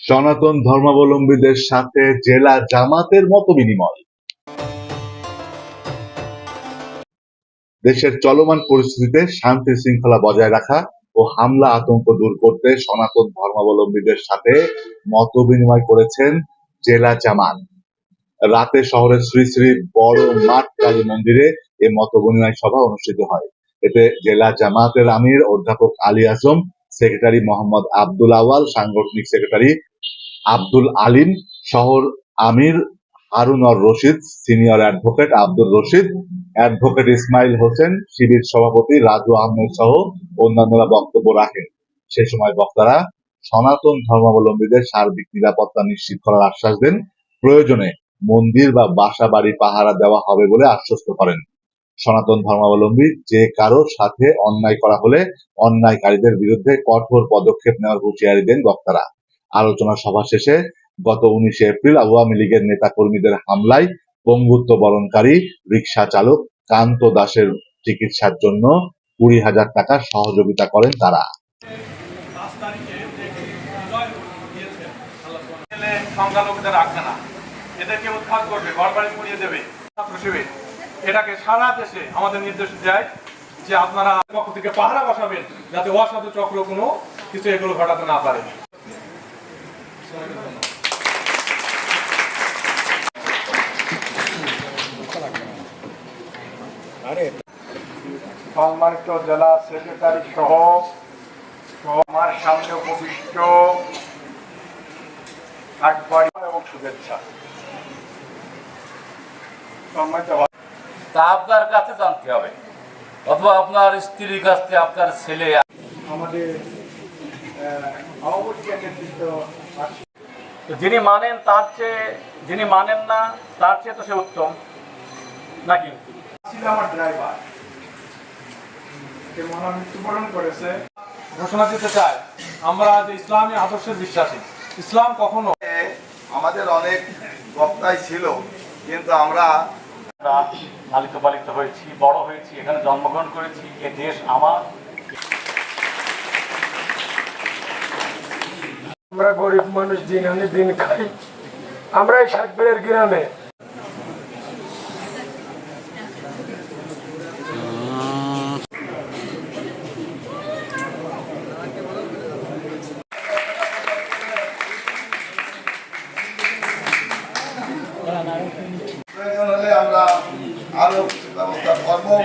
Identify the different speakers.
Speaker 1: সনাতন ধর্মাবলম্বীদের সাথে জেলা জামাতের মত বিনিময়। দেশের চলমান পরিস্থিতিতে শান্তি শৃঙ্খলা বজায় রাখা ও হামলা আতঙ্ক দূর করতে সনাতন ধর্মাবলম্বীদের সাথে মত বিনিময় করেছেন জেলা জামান রাতে শহরের শ্রী শ্রী বড় মাঠ কালী মন্দিরে এ মত বিনিময় সভা অনুষ্ঠিত হয়। এতে জেলা জামাতের আমির অধ্যাপক আলী আজম সেক্রেটারি মোহাম্মদ আব্দুল আওয়াল সাংগঠনিক সেক্রেটারি আব্দুল আলিম, শহর আমির Harunur Rashid, senior advocate Abdur Rashid, advocate Ismail Hossain, Shibir সভাপতি রাজু আহমেদ সহ অন্যান্যরা বক্তব্য রাখেন। সে সময় বক্তারা সনাতন ধর্মাবলম্বীদের সার্বিক নিরাপত্তা নিশ্চিত করার আশ্বাস দেন। প্রয়োজনে মন্দির বা বাসা বাড়ি পাহারা দেওয়া হবে বলে আশ্বস্ত করেন। সনাতন ধর্মাবলম্বী যে কারও সাথে অন্যায় করা হলে অন্যায়কারীদের বিরুদ্ধে কঠোর পদক্ষেপ নেওয়ার হুঁশিয়ারি দেন বক্তারা। আলোচনা সভা শেষে গত উনিশে এপ্রিল আওয়ামী লীগের নেতা কর্মীদের হামলায় পঙ্গুত্ব বরণকারী রিক্সা চালক কান্ত দাসের চিকিৎসার জন্য কুড়ি হাজার টাকা সহযোগিতা করেন তারা।
Speaker 2: সংখ্যালঘুদের রাখবে না। এদেরকে উৎখাত করবে ঘর বাড়ি পুড়িয়ে দেবে। ছাত্র শিবির। এটাকে সারা দেশে আমাদের নির্দেশ দেয় যে আপনারা পক্ষ থেকে পাহারা বসাবেন যাতে অসাধু চক্র কোনো কিছু এগুলো ঘটাতে না পারে।
Speaker 3: সম্মানিত জেলা সেক্রেটারি সহ আমার সামনে উপবিষ্ট এবং শুভেচ্ছা। সম্মানিত
Speaker 4: তা আপনার কাছে জানতে হবে। অথবা আপনার স্ত্রীর কাছ থেকে আপনার ছেলে
Speaker 3: আমাদের অবশ্যই নেতৃত্ব আছে।
Speaker 5: তো যিনি মানেন তার চেয়ে যিনি মানেন না তার চেয়ে তো সে উত্তম। নাকি?
Speaker 3: আমার ড্রাইভার মৃত্যুবরণ করেছে।
Speaker 2: ঘোষণা দিতে চায় আমরা যে ইসলামী আদর্শের বিশ্বাসী। ইসলাম কখনো
Speaker 6: আমাদের অনেক বক্তাই ছিল কিন্তু আমরা
Speaker 5: আমরা লালিত পালিত হয়েছি, বড় হয়েছি, এখানে জন্মগ্রহণ করেছি, এ দেশ আমার
Speaker 7: আমরা গরিব মানুষ, দিন আনি দিন খাই আমরা এই সাতবেলের গ্রামে Thank you. Bravo, c'est vraiment un bravo.